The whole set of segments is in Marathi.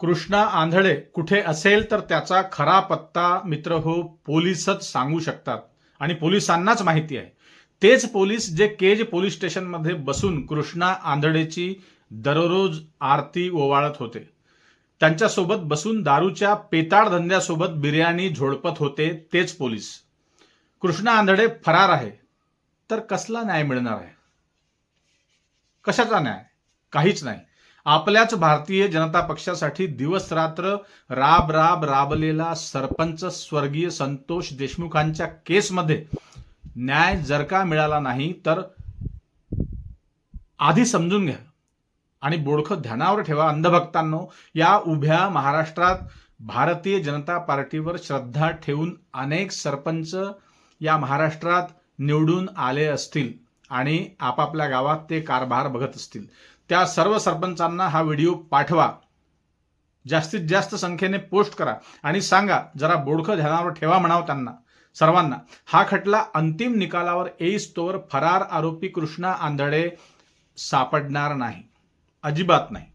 कृष्णा आंधळे कुठे असेल तर त्याचा खरा पत्ता मित्र हो पोलीसच सांगू शकतात. आणि पोलिसांनाच माहिती आहे. तेच पोलीस जे केज पोलीस स्टेशनमध्ये बसून कृष्णा आंधळेची दररोज आरती ओवाळत होते. त्यांच्यासोबत बसून दारूच्या पेताळ धंद्यासोबत बिर्याणी झोडपत होते तेच पोलीस. कृष्णा आंधळे फरार आहे. तर कसला न्याय मिळणार आहे? कशाचा न्याय? काहीच नाही. आपल्याच भारतीय जनता पक्षासाठी दिवस रात्र राब राब राबलेला सरपंच स्वर्गीय संतोष देशमुखांच्या केसमध्ये न्याय जर का मिळाला नाही तर आधी समजून घ्या आणि बोडखं ध्यानावर ठेवा. अंधभक्तांनो या उभ्या महाराष्ट्रात भारतीय जनता पार्टीवर श्रद्धा ठेवून अनेक सरपंच या महाराष्ट्रात निवडून आले असतील आणि आपापल्या गावात ते कारभार बघत असतील. त्या सर्व सरपंचांना हा व्हिडिओ पाठवा. जास्तीत जास्त संख्येने पोस्ट करा आणि सांगा जरा बोडखं ध्यानावर ठेवा म्हणावं त्यांना सर्वांना. हा खटला अंतिम निकालावर येईस्तोवर फरार आरोपी कृष्णा आंधळे सापडणार नाही. अजिबात नाही.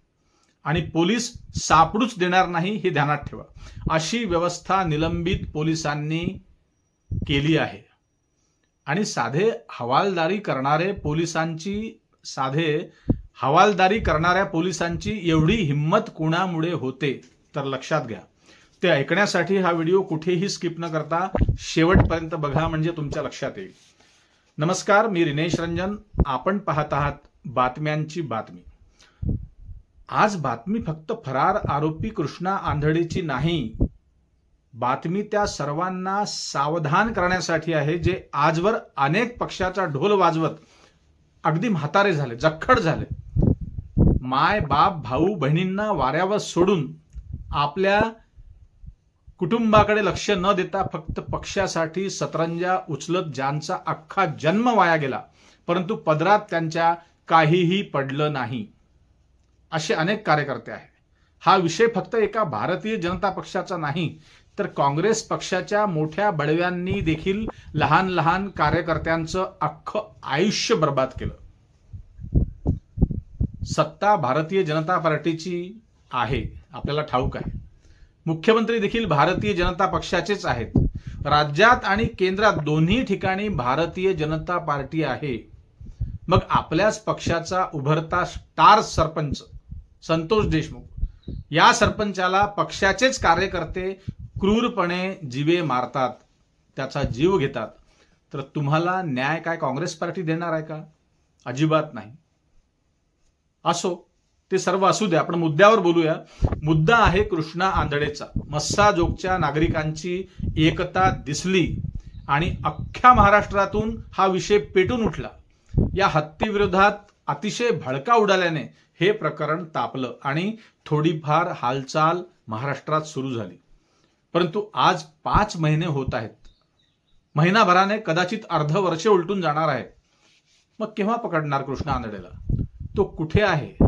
आणि पोलीस सापडूच देणार नाही हे ध्यानात ठेवा. अशी व्यवस्था निलंबित पोलिसांनी केली आहे. आणि साधे हवालदारी करणारे पोलिसांची साधे हवालदारी करणाऱ्या पोलिसांची एवढी हिंमत कुणामुळे होते तर लक्षात घ्या. ते ऐकण्यासाठी हा व्हिडिओ कुठेही स्किप न करता शेवटपर्यंत बघा म्हणजे तुमच्या लक्षात येईल. नमस्कार मी रिनेश रंजन. आपण पाहत आहात बातम्यांची बातमी. आज बातमी फक्त फरार आरोपी कृष्णा आंधळेची नाही. बातमी त्या सर्वांना सावधान करण्यासाठी आहे जे आजवर अनेक पक्षाचा ढोल वाजवत अगदी म्हातारे झाले जखड झाले. माय बाप भाऊ बहिणींना वाऱ्यावर सोडून आपल्या कुटुंबाकडे लक्ष न देता फक्त पक्षासाठी सतरंजा उचलत ज्यांचा अख्खा जन्म वाया गेला परंतु पदरात त्यांच्या काहीही पडलं नाही. असे अनेक कार्यकर्ते आहेत. हा विषय फक्त एका भारतीय जनता पक्षाचा नाही तर काँग्रेस पक्षाच्या मोठ्या बडव्यांनी देखील लहान लहान कार्यकर्त्यांचं अख्खं आयुष्य बर्बाद केलं. सत्ता भारतीय जनता पार्टीची आहे. आपल्याला ठाऊक आहे. मुख्यमंत्री देखील भारतीय जनता पक्षाचेच आहेत. राज्यात आणि केंद्रात दोन्ही ठिकाणी भारतीय जनता पार्टी आहे. मग आपल्याच पक्षाचा उभरता स्टार सरपंच संतोष देशमुख या सरपंचाला पक्षाचेच कार्यकर्ते क्रूरपणे जीवे मारतात त्याचा जीव घेतात. तर तुम्हाला न्याय काय काँग्रेस पार्टी देणार आहे का? अजिबात नाही. असो ते सर्व असू द्या आपण मुद्द्यावर बोलूया. मुद्दा आहे कृष्णा आंधळेचा. मस्साजोगच्या नागरिकांची एकता दिसली आणि अख्ख्या महाराष्ट्रातून हा विषय पेटून उठला. या हत्तीविरोधात अतिशय भडका उडाल्याने हे प्रकरण तापलं आणि थोडीफार हालचाल महाराष्ट्रात सुरू झाली. परंतु आज पाच महिने होत आहेत. महिनाभराने कदाचित अर्ध वर्ष उलटून जाणार आहे मग केव्हा पकडणार कृष्णा आंधळेला? तो कुठे आहे?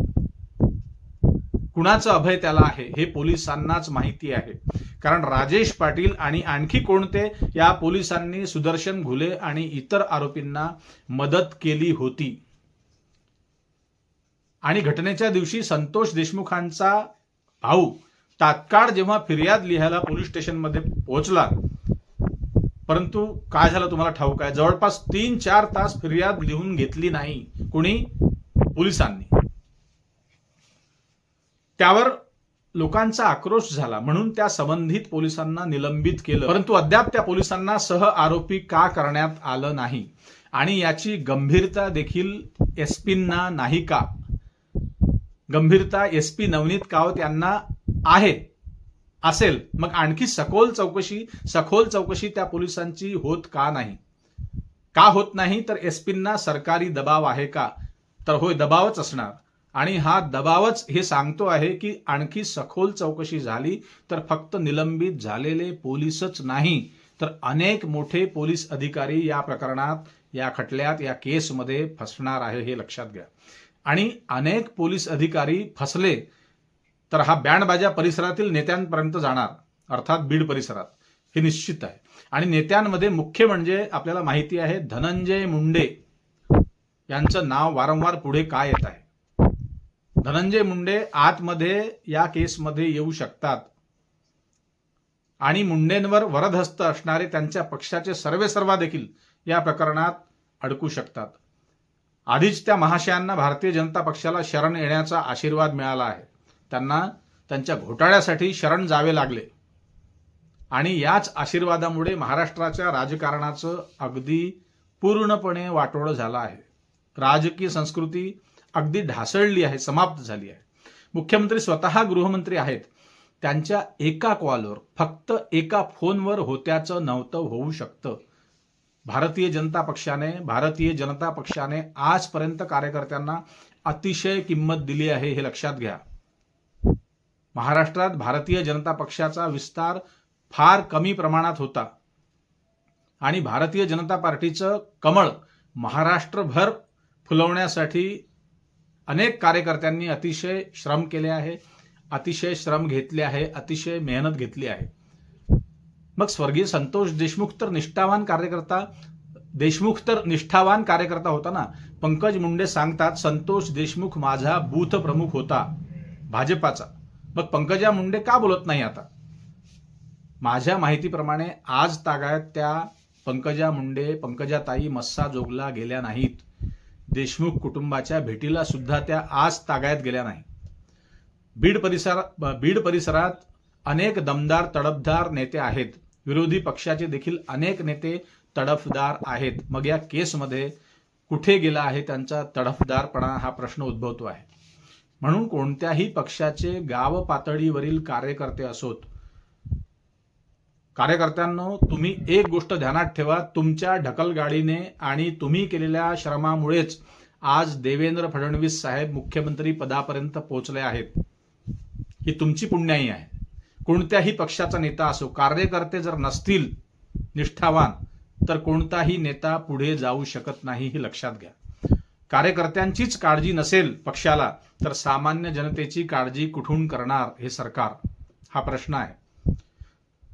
कुणाचं अभय त्याला आहे? हे पोलिसांनाच माहिती आहे. कारण राजेश पाटील आणि आणखी कोणते या पोलिसांनी सुदर्शन घुले आणि इतर आरोपींना मदत केली होती. आणि घटनेच्या दिवशी संतोष देशमुखांचा भाऊ तात्काळ जेव्हा फिर्याद लिहायला पोलीस स्टेशनमध्ये पोहोचला. परंतु काय झालं तुम्हाला ठाऊक आहे? जवळपास तीन चार तास फिर्याद लिहून घेतली नाही. कुणी? पोलिसांनी. त्यावर लोकांचा आक्रोश झाला म्हणून त्या संबंधित पोलिसांना निलंबित केलं. परंतु अद्याप त्या पोलिसांना सह आरोपी का करण्यात आलं नाही? आणि याची गंभीरता देखील एसपींना नाही का? गंभीरता एसपी नवनीत कावत यांना आहे असेल. मग आणखी सखोल चौकशी सखोल चौकशी त्या पोलिसांची होत का नाही? का होत नाही? तर एसपींना सरकारी दबाव आहे का? तर होय दबावच असणार. आणि हा दबावच हे सांगतो आहे की आणखी सखोल चौकशी झाली तर फक्त निलंबित झालेले पोलीसच नाही तर अनेक मोठे पोलीस अधिकारी या प्रकरणात या खटल्यात या केसमध्ये फसणार आहे हे लक्षात घ्या. आणि अनेक पोलीस अधिकारी फसले तर हा बँडबाजा परिसरातील नेत्यांपर्यंत जाणार अर्थात बीड परिसरात. हे निश्चित आहे. आणि नेत्यांमध्ये मुख्य म्हणजे आपल्याला माहिती आहे धनंजय मुंडे. यांचं नाव वारंवार पुढे काय येत आहे? धनंजय मुंडे आतमध्ये या केसमध्ये येऊ शकतात. आणि मुंडेंवर वरदहस्त असणारे त्यांच्या पक्षाचे सर्वे सर्वा देखील या प्रकरणात अडकू शकतात. आधीच त्या महाशयांना भारतीय जनता पक्षाला शरण येण्याचा आशीर्वाद मिळाला आहे. त्यांना त्यांच्या घोटाळ्यासाठी शरण जावे लागले. आणि याच आशीर्वादामुळे महाराष्ट्राच्या राजकारणाचं अगदी पूर्णपणे वाटोळं झालं आहे. राजकीय संस्कृती अगदी ढासळली आहे समाप्त झाली आहे. मुख्यमंत्री स्वतः गृहमंत्री आहेत. त्यांच्या एका कॉलवर फक्त एका फोनवर होत्याचं नव्हतं होऊ शकतं. भारतीय जनता पक्षाने भारतीय जनता पक्षाने आजपर्यंत कार्यकर्त्यांना अतिशय किंमत दिली आहे हे लक्षात घ्या. महाराष्ट्रात भारतीय जनता पक्षाचा विस्तार फार कमी प्रमाणात होता. आणि भारतीय जनता पार्टीचं कमळ महाराष्ट्रभर फुलवण्यासाठी अनेक कार्यकर्त्यांनी अतिशय श्रम केले आहे अतिशय श्रम घेतले आहे अतिशय मेहनत घेतली आहे. मग स्वर्गीय संतोष देशमुख तर निष्ठावान कार्यकर्ता देशमुख तर निष्ठावान कार्यकर्ता होता ना? पंकज मुंडे सांगतात संतोष देशमुख माझा बूथ प्रमुख होता भाजपाचा. मग पंकजा मुंडे का बोलत नाही आता? माझ्या माहितीप्रमाणे आज तागायत त्या पंकजा मुंडे पंकजाताई मस्सा जोगला गेल्या नाहीत. देशमुख कुटुंबाच्या भेटीला सुद्धा त्या आज तागायत गेल्या नाही. बीड परिसर बीड परिसरात अनेक दमदार तडफदार नेते आहेत. विरोधी पक्षाचे देखील अनेक नेते तडफदार आहेत. मग या केसमध्ये कुठे गेला आहे त्यांचा तडफदारपणा हा प्रश्न उद्भवतो आहे. म्हणून कोणत्याही पक्षाचे गाव पातळीवरील कार्यकर्ते असोत कार्यकर्त्यांनो तुम्ही एक गोष्ट ध्यानात ठेवा. तुमच्या ढकलगाडीने आणि तुम्ही केलेल्या श्रमामुळेच आज देवेंद्र फडणवीस साहेब मुख्यमंत्री पदापर्यंत पोहोचले आहेत. ही तुमची पुण्याई आहे. कोणत्याही पक्षाचा नेता असो कार्यकर्ते जर नसतील निष्ठावान तर कोणताही नेता पुढे जाऊ शकत नाही हे लक्षात घ्या. कार्यकर्त्यांचीच काळजी नसेल पक्षाला तर सामान्य जनतेची काळजी कुठून करणार हे सरकार? हा प्रश्न आहे.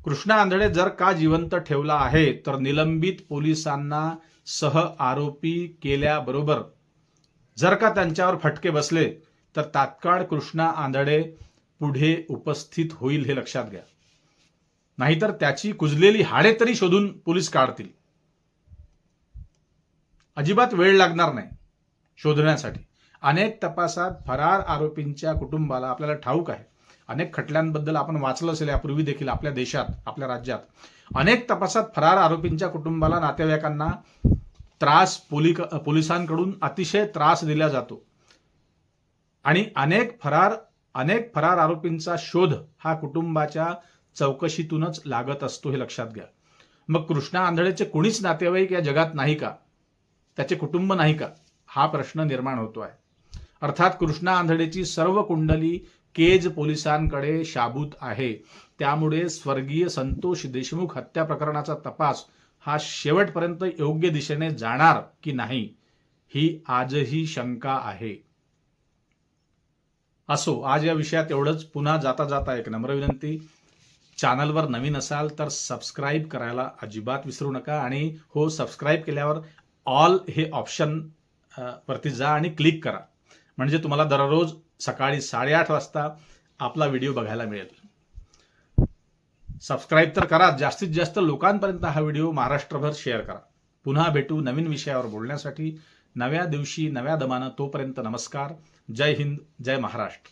कृष्णा आंधळे जर का जिवंत ठेवला आहे तर निलंबित पोलिसांना सह आरोपी केल्याबरोबर जर का त्यांच्यावर फटके बसले तर तात्काळ कृष्णा आंधळे पुढे उपस्थित होईल हे लक्षात घ्या. नाहीतर त्याची कुजलेली हाडे तरी शोधून पोलीस काढतील. अजिबात वेळ लागणार नाही शोधण्यासाठी. अनेक तपासात फरार आरोपींच्या कुटुंबाला आपल्याला ठाऊक आहे. अनेक खटल्यांबद्दल आपण वाचलं असेल यापूर्वी देखील आपल्या देशात आपल्या राज्यात. अनेक तपासात फरार आरोपींच्या कुटुंबाला नातेवाईकांना त्रास पोलिक पोलिसांकडून अतिशय त्रास दिला जातो. आणि अनेक फरार अनेक फरार आरोपींचा शोध हा कुटुंबाच्या चौकशीतूनच लागत असतो हे लक्षात घ्या. मग कृष्णा आंधळेचे कोणीच नातेवाईक या जगात नाही का? त्याचे कुटुंब नाही का? हा प्रश्न निर्माण होतो आहे अर्थात कृष्णा आंधळेची सर्व कुंडली केज पोलिसांकडे शाबूत आहे. त्यामुळे स्वर्गीय संतोष देशमुख हत्या प्रकरणाचा तपास हा शेवटपर्यंत योग्य दिशेने जाणार की नाही ही आजही शंका आहे. असो आज या विषयात एवढंच. पुन्हा जाता जाता एक नम्र विनंती. चॅनलवर नवीन असाल तर सबस्क्राईब करायला अजिबात विसरू नका आणि हो सबस्क्राईब केल्यावर ऑल हे ऑप्शन वरती जा आणि क्लिक करा. म्हणजे तुम्हाला दररोज सकाळी साडेआठ वाजता आपला व्हिडिओ बघायला मिळेल. सबस्क्राईब तर करा जास्तीत जास्त लोकांपर्यंत हा व्हिडिओ महाराष्ट्रभर शेअर करा. पुन्हा भेटू नवीन विषयावर बोलण्यासाठी. नव्या दिवशी नव्या दमानं तोपर्यंत नमस्कार. जय हिंद जय महाराष्ट्र.